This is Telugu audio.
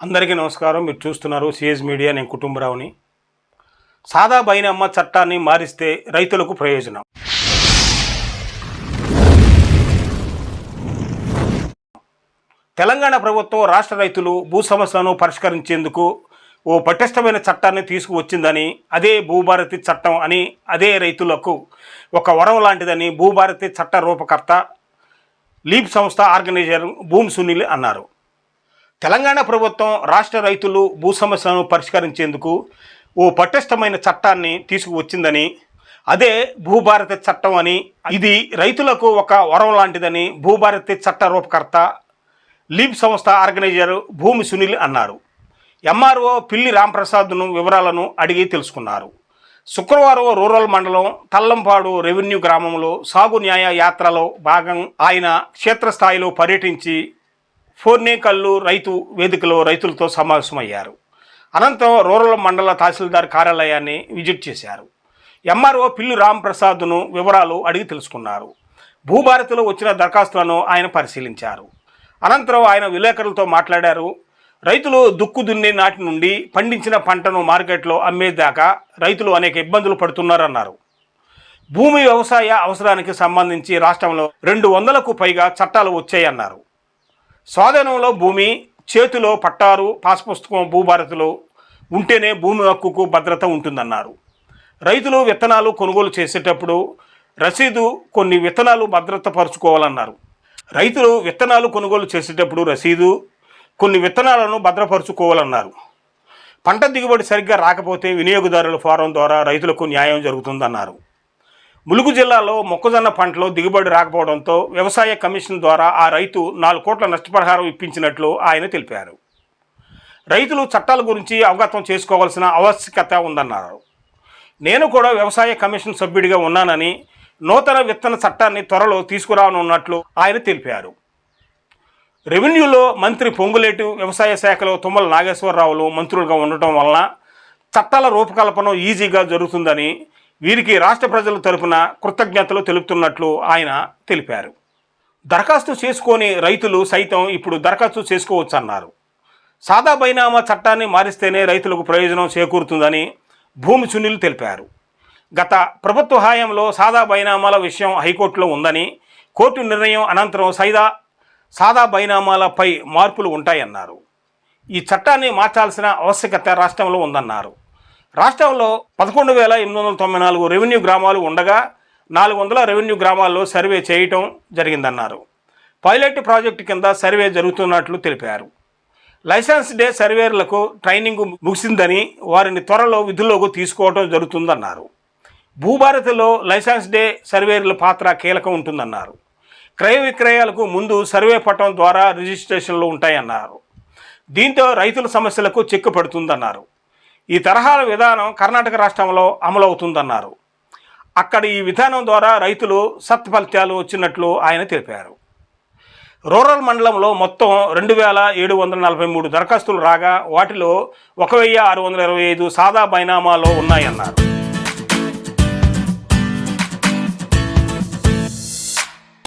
అందరికీ నమస్కారం. మీరు చూస్తున్నారు సిఎస్ మీడియా. నేను కుటుంబరావుని. సాదా బైనమ్మ చట్టాన్ని మారిస్తే రైతులకు ప్రయోజనం. తెలంగాణ ప్రభుత్వం రాష్ట్ర రైతులు భూ సమస్యలను పరిష్కరించేందుకు ఓ పటిష్టమైన చట్టాన్ని తీసుకువచ్చిందని అదే భూభారతి చట్టం అని అదే రైతులకు ఒక వరం లాంటిదని భూభారతి చట్ట రూపకర్త లీప్ సంస్థ ఆర్గనైజర్ భూమి సునీల్ అన్నారు. తెలంగాణ ప్రభుత్వం రాష్ట్ర రైతులు భూ సమస్యలను పరిష్కరించేందుకు ఓ పటిష్టమైన చట్టాన్ని తీసుకువచ్చిందని అదే భూభారత చట్టం అని ఇది రైతులకు ఒక వరం లాంటిదని భూభారతి చట్ట రూపకర్త లీప్ సంస్థ ఆర్గనైజర్ భూమి సునీల్ అన్నారు. ఎంఆర్ఓ పిల్లి రాంప్రసాద్ను వివరాలను అడిగి తెలుసుకున్నారు. శుక్రవారం రూరల్ మండలం తల్లంపాడు రెవెన్యూ గ్రామంలో సాగు న్యాయ యాత్రలో భాగం ఆయన క్షేత్రస్థాయిలో పర్యటించి ఫోర్నేకల్లు రైతు వేదికలో రైతులతో సమావేశమయ్యారు. అనంతరం రూరల్ మండల తహసీల్దార్ కార్యాలయాన్ని విజిట్ చేశారు. ఎంఆర్ఓ పిల్లి రాంప్రసాద్ను వివరాలు అడిగి తెలుసుకున్నారు. భూభారతిలో వచ్చిన దరఖాస్తులను ఆయన పరిశీలించారు. అనంతరం ఆయన విలేకరులతో మాట్లాడారు. రైతులు దుక్కు దున్నే నాటి నుండి పండించిన పంటను మార్కెట్లో అమ్మేదాకా రైతులు అనేక ఇబ్బందులు పడుతున్నారన్నారు. భూమి వ్యవసాయ అవసరానికి సంబంధించి రాష్ట్రంలో రెండు వందలకు పైగా చట్టాలు వచ్చాయన్నారు. స్వాధీనంలో భూమి చేతిలో పట్టారు పాస్ పుస్తకం భూభారతిలో ఉంటేనే భూమి హక్కుకు భద్రత ఉంటుందన్నారు. రైతులు విత్తనాలు కొనుగోలు చేసేటప్పుడు రసీదు కొన్ని విత్తనాలు భద్రతపరుచుకోవాలన్నారు. రైతులు విత్తనాలు కొనుగోలు చేసేటప్పుడు రసీదు కొన్ని విత్తనాలను భద్రపరుచుకోవాలన్నారు. పంట దిగుబడి సరిగ్గా రాకపోతే వినియోగదారుల ఫారం ద్వారా రైతులకు న్యాయం జరుగుతుందన్నారు. ములుగు జిల్లాలో మొక్కజొన్న పంటలో దిగుబడి రాకపోవడంతో వ్యవసాయ కమిషన్ ద్వారా ఆ రైతు నాలుగు కోట్ల నష్టపరిహారం ఇప్పించినట్లు ఆయన తెలిపారు. రైతులు చట్టాల గురించి అవగతం చేసుకోవాల్సిన ఆవశ్యకత ఉందన్నారు. నేను కూడా వ్యవసాయ కమిషన్ సభ్యుడిగా ఉన్నానని నూతన విత్తన చట్టాన్ని త్వరలో తీసుకురానున్నట్లు ఆయన తెలిపారు. రెవెన్యూలో మంత్రి పొంగులేటి వ్యవసాయ శాఖలో తుమ్మల నాగేశ్వరరావులు మంత్రులుగా ఉండటం వలన చట్టాల రూపకల్పన ఈజీగా జరుగుతుందని వీరికి రాష్ట్ర ప్రజల తరపున కృతజ్ఞతలు తెలుపుతున్నట్లు ఆయన తెలిపారు. దరఖాస్తు చేసుకొని రైతులు సైతం ఇప్పుడు దరఖాస్తు చేసుకోవచ్చన్నారు. సాదా బైనామా చట్టాన్ని మారిస్తేనే రైతులకు ప్రయోజనం చేకూరుతుందని భూమి సునీల్ తెలిపారు. గత ప్రభుత్వ హయాంలో సాదా బైనామాల విషయం హైకోర్టులో ఉందని కోర్టు నిర్ణయం అనంతరం సైదా సాదా బైనామాలపై మార్పులు ఉంటాయన్నారు. ఈ చట్టాన్ని మార్చాల్సిన ఆవశ్యకత రాష్ట్రంలో ఉందన్నారు. రాష్ట్రంలో పదకొండు వేల ఎనిమిది వందల తొంభై నాలుగు రెవెన్యూ గ్రామాలు ఉండగా నాలుగు వందల రెవెన్యూ గ్రామాల్లో సర్వే చేయటం జరిగిందన్నారు. పైలట్ ప్రాజెక్టు కింద సర్వే జరుగుతున్నట్లు తెలిపారు. లైసెన్స్ డే సర్వేర్లకు ట్రైనింగ్ ముగిసిందని వారిని త్వరలో విధుల్లోకి తీసుకోవడం జరుగుతుందన్నారు. భూభారతిలో లైసెన్స్ డే సర్వేర్ల పాత్ర కీలకం ఉంటుందన్నారు. క్రయ విక్రయాలకు ముందు సర్వే పట్టం ద్వారా రిజిస్ట్రేషన్లు ఉంటాయన్నారు. దీంతో రైతుల సమస్యలకు చెక్కు పడుతుందన్నారు. ఈ తరహాల విధానం కర్ణాటక రాష్ట్రంలో అమలవుతుందన్నారు. అక్కడ ఈ విధానం ద్వారా రైతులు సత్ఫలితాలు వచ్చినట్లు ఆయన తెలిపారు. రూరల్ మండలంలో మొత్తం రెండు వేల ఏడు వందల నలభై మూడు దరఖాస్తులు రాగా వాటిలో ఒక వెయ్యి ఆరు వందల ఇరవై ఐదు సాదా బైనామాలో ఉన్నాయన్నారు.